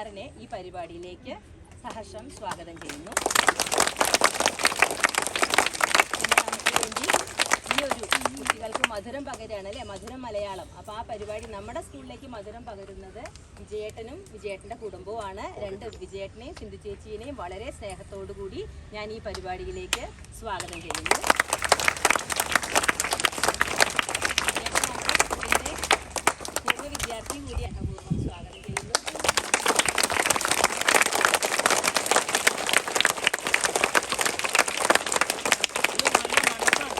സാറിനെ ഈ പരിപാടിയിലേക്ക് സഹർഷം സ്വാഗതം ചെയ്യുന്നു. കുട്ടികൾക്ക് മധുരം പകരാണ് അല്ലേ? മധുരം മലയാളം. അപ്പോൾ ആ പരിപാടി നമ്മുടെ സ്കൂളിലേക്ക് മധുരം പകരുന്നത് വിജയേട്ടനും വിജയേട്ടന്റെ കുടുംബവുമാണ്. രണ്ട് വിജയേട്ടനെയും സിന്ധു ചേച്ചീനെയും വളരെ സ്നേഹത്തോടു കൂടി ഞാൻ ഈ പരിപാടിയിലേക്ക് സ്വാഗതം ചെയ്യുന്നു വിജയേട്ടൻ നമ്മുടെ സ്കൂളിന്റെ പൂർവ വിദ്യാർത്ഥി കൂടി അപൂർവം സ്വാഗതം ചെയ്യുന്നു ഇത് നല്ല മനസ്സാണ്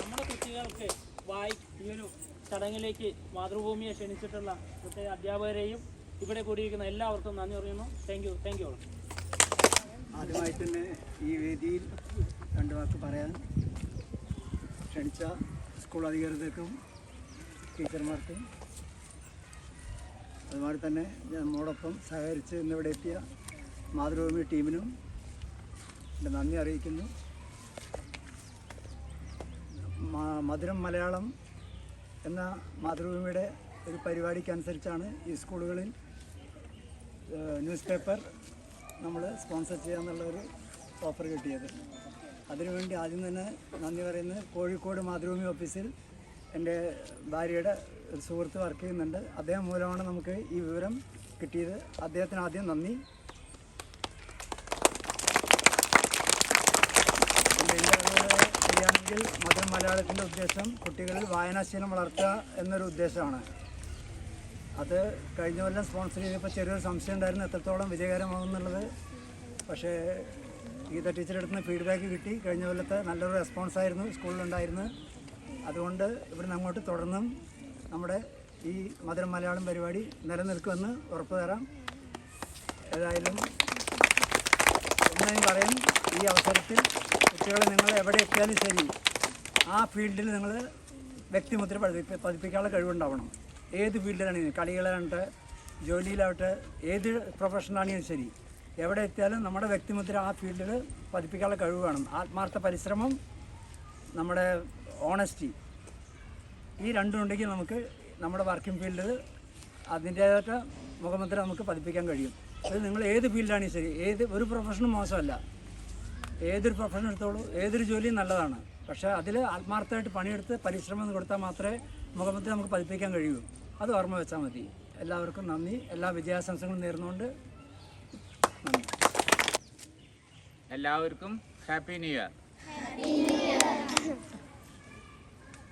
നമ്മുടെ കുട്ടികൾക്ക് വായി ഈ ഒരു ചടങ്ങിലേക്ക് മാതൃഭൂമിയെ ക്ഷണിച്ചിട്ടുള്ള പ്രത്യേക അധ്യാപകരെയും ഇവിടെ കൂടിയിരിക്കുന്ന എല്ലാവർക്കും നന്ദി പറയുന്നു. താങ്ക് യു താങ്ക് യു ആദ്യമായി തന്നെ ഈ വേദിയിൽ രണ്ട് വാക്ക് പറയാൻ ക്ഷണിച്ച സ്കൂൾ അധികൃതർക്കും ടീച്ചർമാർക്കും അതുപോലെ തന്നെ നമ്മോടൊപ്പം സഹകരിച്ച് ഇന്നിവിടെ എത്തിയ മാതൃഭൂമി ടീമിനും എന്റെ നന്ദി അറിയിക്കുന്നു. മധുരം മലയാളം എന്ന മാതൃഭൂമിയുടെ ഒരു പരിപാടിക്കനുസരിച്ചാണ് ഈ സ്കൂളുകളിൽ ന്യൂസ് പേപ്പർ നമ്മൾ സ്പോൺസർ ചെയ്യാന്നുള്ള ഒരു ഓഫർ കിട്ടിയത്. അതിനുവേണ്ടി ആദ്യം തന്നെ നന്ദി പറയുന്നത് കോഴിക്കോട് മാതൃഭൂമി ഓഫീസിൽ എന്റെ ഭാര്യയുടെ സുഹൃത്ത് വർക്ക് ചെയ്യുന്നുണ്ട്. അദ്ദേഹം മൂലമാണ് നമുക്ക് ഈ വിവരം കിട്ടിയത്. അദ്ദേഹത്തിന് ആദ്യം നന്ദി പിന്നെ എന്റെ അതുപോലെ ചെയ്യുകയാണെങ്കിൽ മധുര മലയാളത്തിന്റെ ഉദ്ദേശം കുട്ടികളിൽ വായനാശീലം വളർത്തുക എന്നൊരു ഉദ്ദേശമാണ്. അത് കഴിഞ്ഞ കൊല്ലം സ്പോൺസർ ചെയ്തപ്പോൾ ചെറിയൊരു സംശയം ഉണ്ടായിരുന്നു എത്രത്തോളം വിജയകരമാകുന്നുള്ളത് പക്ഷേ ഗീത ടീച്ചറുടെ അടുത്ത് നിന്ന് ഫീഡ്ബാക്ക് കിട്ടി. കഴിഞ്ഞ കൊല്ലത്തെ നല്ലൊരു റെസ്പോൺസ് ആയിരുന്നു സ്കൂളിലുണ്ടായിരുന്നു അതുകൊണ്ട് ഇവിടുന്ന് അങ്ങോട്ട് തുടർന്നും നമ്മുടെ ഈ മധുരം മലയാളം പരിപാടി നിലനിൽക്കുമെന്ന് ഉറപ്പ് തരാം. ഏതായാലും ഒന്ന് പറയും ഈ അവസരത്തിൽ കുട്ടികളെ നിങ്ങൾ എവിടെ എത്തിയാലും ശരി ആ ഫീൽഡിൽ നിങ്ങൾ വ്യക്തിമുദ്ര പതിപ്പി പതിപ്പിക്കാനുള്ള കഴിവുണ്ടാവണം. ഏത് ഫീൽഡിലാണെങ്കിലും കളികളാകട്ടെ ജോലിയിലാവട്ടെ ഏത് പ്രൊഫഷനാണെങ്കിലും ശരി എവിടെ എത്തിയാലും നമ്മുടെ വ്യക്തിമുദ്ര ആ ഫീൽഡിൽ പതിപ്പിക്കാനുള്ള കഴിവ് വേണം. ആത്മാർത്ഥ പരിശ്രമം നമ്മുടെ ഓണസ്റ്റി ഈ രണ്ടും ഉണ്ടെങ്കിൽ നമുക്ക് നമ്മുടെ വർക്കിംഗ് ഫീൽഡിൽ അതിന്റേതായിട്ട് മുഖമുദ്ര നമുക്ക് പതിപ്പിക്കാൻ കഴിയും. അത് നിങ്ങൾ ഏത് ഫീൽഡാണെങ്കിലും ശരി ഏത് ഒരു പ്രൊഫഷനും മോശമല്ല. ഏതൊരു പ്രൊഫഷൻ എടുത്തോളൂ ഏതൊരു ജോലിയും നല്ലതാണ്. പക്ഷേ അതിൽ ആത്മാർത്ഥമായിട്ട് പണിയെടുത്ത് പരിശ്രമം കൊടുത്താൽ മാത്രമേ മുഖമുദ്ര നമുക്ക് പതിപ്പിക്കാൻ കഴിയൂ. അത് ഓർമ്മ വെച്ചാൽ മതി. എല്ലാവർക്കും നന്ദി. എല്ലാ വിജയാശംസകളും നേർന്നുകൊണ്ട് നന്ദി. എല്ലാവർക്കും happy new year.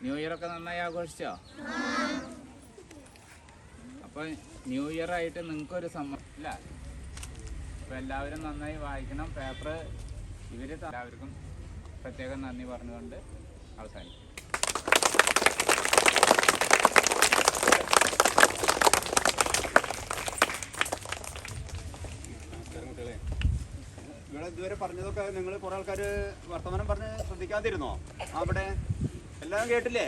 New year ഒക്കെ നന്നായി ആഘോഷിച്ചോ? അപ്പൊ ന്യൂ ഇയർ ആയിട്ട് നിങ്ങൾക്കൊരു സമ്മ ഇല്ല. അപ്പൊ എല്ലാവരും നന്നായി വായിക്കണം. പേപ്പർ ഇവർ എല്ലാവർക്കും പ്രത്യേകം നന്ദി പറഞ്ഞുകൊണ്ട് അവസാനിക്കും. ഇവിടെ ഇതുവരെ പറഞ്ഞതൊക്കെ നിങ്ങൾ കുറെ ആൾക്കാർ വർത്തമാനം പറഞ്ഞ് ശ്രദ്ധിക്കാതിരുന്നോ? അവിടെ എല്ലാം കേട്ടില്ലേ?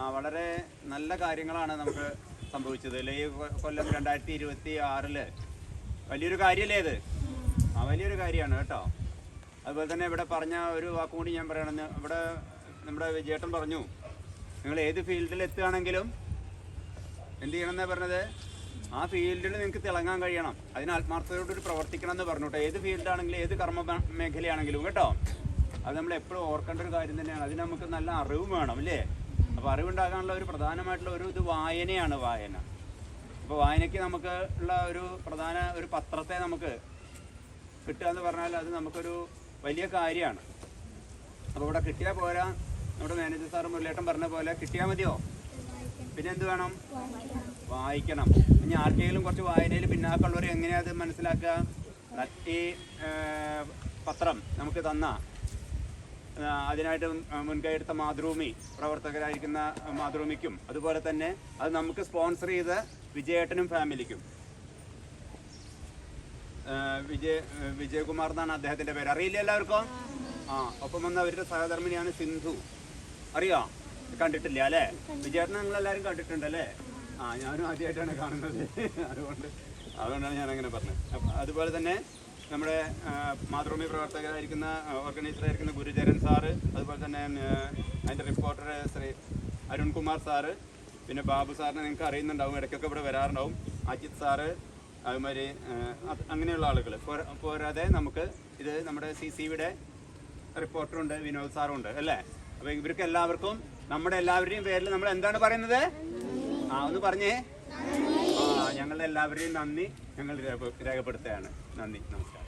ആ വളരെ നല്ല കാര്യങ്ങളാണ് നമുക്ക് സംഭവിച്ചത്. അല്ലെ ഈ കൊല്ലം രണ്ടായിരത്തി ഇരുപത്തി ആറിൽ വലിയൊരു കാര്യമല്ലേ ഇത്? ആ വലിയൊരു കാര്യമാണ് കേട്ടോ. അതുപോലെ തന്നെ ഇവിടെ പറഞ്ഞ ഒരു വാക്കും കൂടി ഞാൻ പറയണമെന്ന് ഇവിടെ നമ്മുടെ വിജയേട്ടൻ പറഞ്ഞു നിങ്ങൾ ഏത് ഫീൽഡിൽ എത്തുകയാണെങ്കിലും എന്ത് ചെയ്യണം എന്നാ പറഞ്ഞത്? ആ ഫീൽഡിൽ നിങ്ങൾക്ക് തിളങ്ങാൻ കഴിയണം. അതിന് ആത്മാർത്ഥതയോട് പ്രവർത്തിക്കണം എന്ന് പറഞ്ഞു കേട്ടോ. ഏത് ഫീൽഡാണെങ്കിലും ഏത് കർമ്മ മേഖലയാണെങ്കിലും കേട്ടോ. അത് നമ്മൾ എപ്പോഴും ഓർക്കേണ്ട ഒരു കാര്യം തന്നെയാണ്. അതിന് നമുക്ക് നല്ല അറിവ് വേണം അല്ലേ? അപ്പോൾ അറിവുണ്ടാകാനുള്ള ഒരു പ്രധാനമായിട്ടുള്ള ഒരു ഇത് വായനയാണ് വായന. അപ്പോൾ വായനയ്ക്ക് നമുക്ക് ഉള്ള ഒരു പ്രധാന ഒരു പത്രത്തെ നമുക്ക് കിട്ടുക എന്ന് പറഞ്ഞാൽ അത് നമുക്കൊരു വലിയ കാര്യമാണ്. അപ്പോൾ ഇവിടെ കിട്ടിയാൽ പോരാ. നമ്മുടെ മാനേജർ സാർ മുരളേട്ടൻ പറഞ്ഞ പോലെ കിട്ടിയാൽ മതിയോ? പിന്നെ എന്ത് വേണം? വായിക്കണം. ഇനി ആർക്കെങ്കിലും കുറച്ച് വായനയിൽ പിന്നാക്കുള്ളവർ അത് മനസ്സിലാക്കുക? ഈ പത്രം നമുക്ക് തന്ന. അതിനായിട്ട് മുൻകൈ എടുത്ത മാതൃഭൂമി പ്രവർത്തകരായിരിക്കുന്ന മാതൃഭൂമിക്കും അതുപോലെ തന്നെ അത് നമുക്ക് സ്പോൺസർ ചെയ്ത വിജയേട്ടനും ഫാമിലിക്കും വിജയ് വിജയകുമാർ എന്നാണ് അദ്ദേഹത്തിന്റെ പേര്. അറിയില്ല എല്ലാവർക്കും? ആ ഒപ്പം വന്ന അവരുടെ സഹധർമ്മിണിയാണ് സിന്ധു. അറിയോ? കണ്ടിട്ടില്ല അല്ലേ? വിജയേട്ടനെ നിങ്ങൾ എല്ലാവരും കണ്ടിട്ടുണ്ട് അല്ലേ ആ ഞാനും ആദ്യമായിട്ടാണ് കാണുന്നത്. അതുകൊണ്ട് അതുകൊണ്ടാണ് ഞാൻ അങ്ങനെ പറഞ്ഞത് അതുപോലെ തന്നെ നമ്മുടെ മാതൃഭൂമി പ്രവർത്തകരായിരിക്കുന്ന ഓർഗനൈസറായിരിക്കുന്ന ഗുരുചരൻ സാറ് അതുപോലെ തന്നെ അതിന്റെ റിപ്പോർട്ടർ ശ്രീ അരുൺകുമാർ സാറ് പിന്നെ ബാബു സാറിനെ നിങ്ങൾക്ക് അറിയുന്നുണ്ടാവും ഇടയ്ക്കൊക്കെ ഇവിടെ വരാറുണ്ടാവും. അജിത് സാറ് അതുമാതിരി അങ്ങനെയുള്ള ആളുകൾ പോരാതെ നമുക്ക് ഇത് നമ്മുടെ സി സി വിയുടെ റിപ്പോർട്ടറുണ്ട് വിനോദ് സാറും ഉണ്ട് അല്ലേ അപ്പൊ ഇവർക്ക് എല്ലാവർക്കും നമ്മുടെ എല്ലാവരുടെയും പേരിൽ നമ്മൾ എന്താണ് പറയുന്നത് ആ ഒന്ന് പറഞ്ഞേ ആ ഞങ്ങളുടെ എല്ലാവരുടെയും നന്ദി ഞങ്ങൾ രേഖപ്പെടുത്തുകയാണ് നന്ദി നമസ്കാരം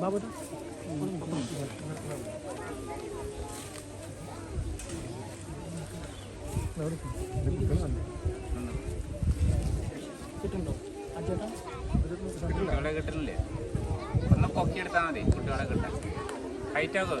ബാബുട്ടാ കിട്ടുണ്ടോ അജേട്ടാ കുട്ടികളെ മതി കുട്ടികളെ കിട്ടാൻ ഹൈറ്റ് ആകും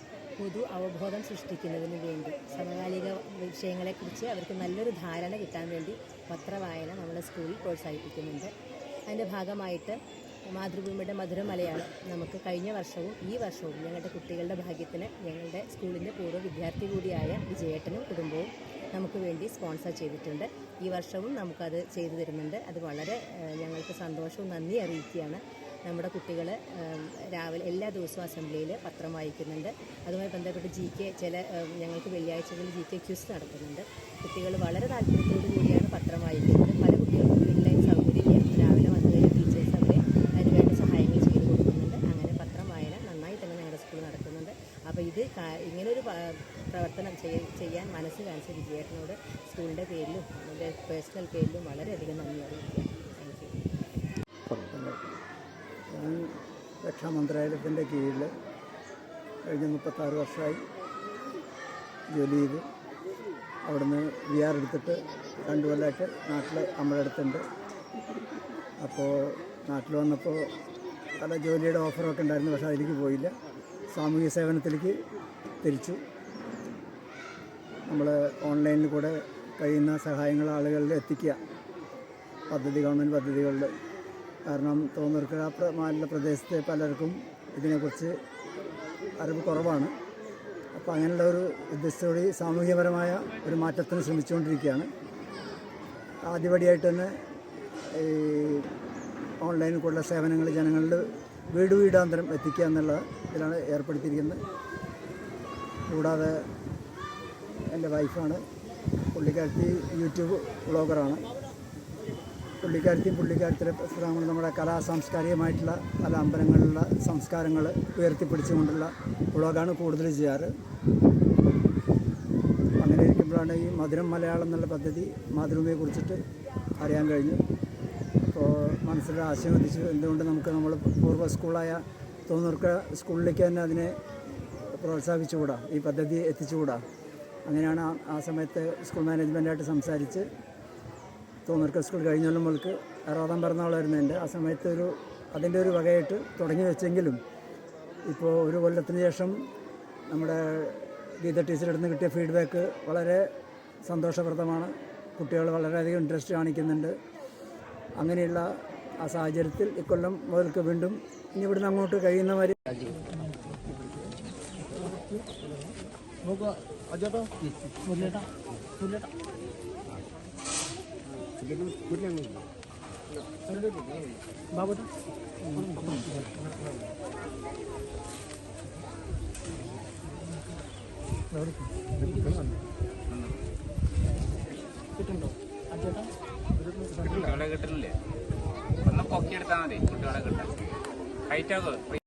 പൊതു അവബോധം സൃഷ്ടിക്കുന്നതിന് വേണ്ടി സമകാലിക വിഷയങ്ങളെക്കുറിച്ച് അവർക്ക് നല്ലൊരു ധാരണ കിട്ടാൻ വേണ്ടി പത്രവായന നമ്മുടെ സ്കൂളിൽ പ്രോത്സാഹിപ്പിക്കുന്നുണ്ട്. അതിന്റെ ഭാഗമായിട്ട് മാതൃഭൂമിയുടെ മധുര മലയാളം നമുക്ക് കഴിഞ്ഞ വർഷവും ഈ വർഷവും ഞങ്ങളുടെ കുട്ടികളുടെ ഭാഗ്യത്തിന് ഞങ്ങളുടെ സ്കൂളിന്റെ പൂർവ വിദ്യാർത്ഥി കൂടിയായ വിജയേട്ടനും കുടുംബവും നമുക്ക് വേണ്ടി സ്പോൺസർ ചെയ്തിട്ടുണ്ട്. ഈ വർഷവും നമുക്കത് ചെയ്തു തരുന്നുണ്ട്. അത് വളരെ ഞങ്ങൾക്ക് സന്തോഷവും നന്ദി അറിയിക്കുകയാണ്. നമ്മുടെ കുട്ടികൾ രാവിലെ എല്ലാ ദിവസവും അസംബ്ലിയിൽ പത്രം വായിക്കുന്നുണ്ട്. അതുമായി ബന്ധപ്പെട്ട് ജി കെ ചില ഞങ്ങൾക്ക് വെള്ളിയാഴ്ചകളിൽ ജി കെ ക്യൂസ് നടത്തുന്നുണ്ട്. കുട്ടികൾ വളരെ താല്പര്യത്തോടു കൂടിയാണ് പത്രം വായിക്കുന്നത്. പല കുട്ടികൾക്കും വീട്ടിലെ സൗകര്യമില്ല രാവിലെ വന്നു കഴിഞ്ഞാൽ ടീച്ചേഴ്സ് അവരെ അതിന് വേണ്ട സഹായങ്ങൾ ചെയ്തു കൊടുക്കുന്നുണ്ട്. അങ്ങനെ പത്രം വായന നന്നായി തന്നെ ഞങ്ങളുടെ സ്കൂൾ നടക്കുന്നുണ്ട്. അപ്പോൾ ഇത് ഇങ്ങനൊരു പ്രവർത്തനം ചെയ്യാൻ മനസ്സ് കാണിച്ച വിജയേട്ടനോട് സ്കൂളിന്റെ പേരിലും പേഴ്സണൽ പേരിലും വളരെയധികം നന്ദി അറിയിക്കുക താങ്ക് യു ഈ രക്ഷാ മന്ത്രാലയത്തിന്റെ കീഴിൽ കഴിഞ്ഞ മുപ്പത്താറ് വർഷമായി ജോലി ചെയ്ത് അവിടുന്ന് വി ആർ എടുത്തിട്ട് രണ്ട് കൊല്ലമായിട്ട് നാട്ടിൽ നമ്മുടെ അടുത്തുണ്ട് അപ്പോൾ നാട്ടിൽ വന്നപ്പോൾ പല ജോലിയുടെ ഓഫറൊക്കെ ഉണ്ടായിരുന്നു പക്ഷേ അതിലേക്ക് പോയില്ല. സാമൂഹ്യ സേവനത്തിലേക്ക് തിരിച്ചു. നമ്മൾ ഓൺലൈനിൽ കൂടെ കഴിയുന്ന സഹായങ്ങൾ ആളുകളിൽ എത്തിക്കുക. പദ്ധതി ഗവൺമെന്റ് പദ്ധതികളിൽ കാരണം തോന്നൂർക്കര പ്ര- മാലിന്യ പ്രദേശത്തെ പലർക്കും ഇതിനെക്കുറിച്ച് അറിവ് കുറവാണ്. അപ്പോൾ അങ്ങനെയുള്ള ഒരു ഉദ്ദേശത്തോടെ സാമൂഹ്യപരമായ ഒരു മാറ്റത്തിന് ശ്രമിച്ചുകൊണ്ടിരിക്കുകയാണ്. ആദ്യപടിയായിട്ട് തന്നെ ഈ ഓൺലൈനിൽ കൂടുതൽ സേവനങ്ങൾ ജനങ്ങളിൽ വീട് വീടാന്തരം എത്തിക്കുക എന്നുള്ള ഇതിലാണ് ഏർപ്പെടുത്തിയിരിക്കുന്നത്. കൂടാതെ എന്റെ വൈഫാണ്. പുള്ളിക്കാരത്തി യൂട്യൂബ് വ്ളോഗറാണ്. പുള്ളിക്കാരത്തിയും പുള്ളിക്കാരത്തിലെ പുസ്തകങ്ങൾ നമ്മുടെ കലാ സാംസ്കാരികമായിട്ടുള്ള പല അമ്പലങ്ങളിലുള്ള സംസ്കാരങ്ങൾ ഉയർത്തിപ്പിടിച്ചുകൊണ്ടുള്ള വ്ളോഗാണ് കൂടുതൽ ചെയ്യാറ്. അങ്ങനെ ഇരിക്കുമ്പോഴാണ് ഈ മധുരം മലയാളം എന്നുള്ള പദ്ധതി മാതൃഭൂമിയെ കുറിച്ചിട്ട് അറിയാൻ കഴിഞ്ഞു. അപ്പോൾ മനസ്സിലൊരു ആശയം എത്തിച്ചു എന്തുകൊണ്ട് നമുക്ക് നമ്മൾ പൂർവ സ്കൂളായ തോന്നൂർക്ക സ്കൂളിലേക്ക് തന്നെ അതിനെ പ്രോത്സാഹിപ്പിച്ചുകൂടാ? ഈ പദ്ധതി എത്തിച്ചുകൂടാ? അങ്ങനെയാണ് ആ സമയത്ത് സ്കൂൾ മാനേജ്മെന്റായിട്ട് സംസാരിച്ച് തോന്നൂർക്ക സ്കൂൾ കഴിഞ്ഞ കൊല്ലം മുതൽക്ക് അറുപതാം പിറന്നാളായിരുന്നു എന്റെ. ആ സമയത്ത് ഒരു അതിന്റെ ഒരു വകയായിട്ട് തുടങ്ങി വെച്ചെങ്കിലും ഇപ്പോൾ ഒരു കൊല്ലത്തിന് ശേഷം നമ്മുടെ ഗീത ടീച്ചറുടെ അടുത്ത് കിട്ടിയ ഫീഡ്ബാക്ക് വളരെ സന്തോഷപ്രദമാണ്. കുട്ടികൾ വളരെയധികം ഇൻട്രസ്റ്റ് കാണിക്കുന്നുണ്ട്. അങ്ങനെയുള്ള ആ സാഹചര്യത്തിൽ ഇക്കൊല്ലം മുതൽക്ക് വീണ്ടും ഇനി ഇവിടുന്ന് അങ്ങോട്ട് കഴിയുന്നവരെ മാതിരി നോക്കുക ബാബുട്ടാ കിട്ടുണ്ടോ അജേട്ടാ കുട്ടികളെ കിട്ടണില്ലേ ഒന്ന് പൊക്കിയെടുത്താൽ മതി. കുട്ടികളെ കിട്ടാൻ. ഹൈറ്റ് ആകും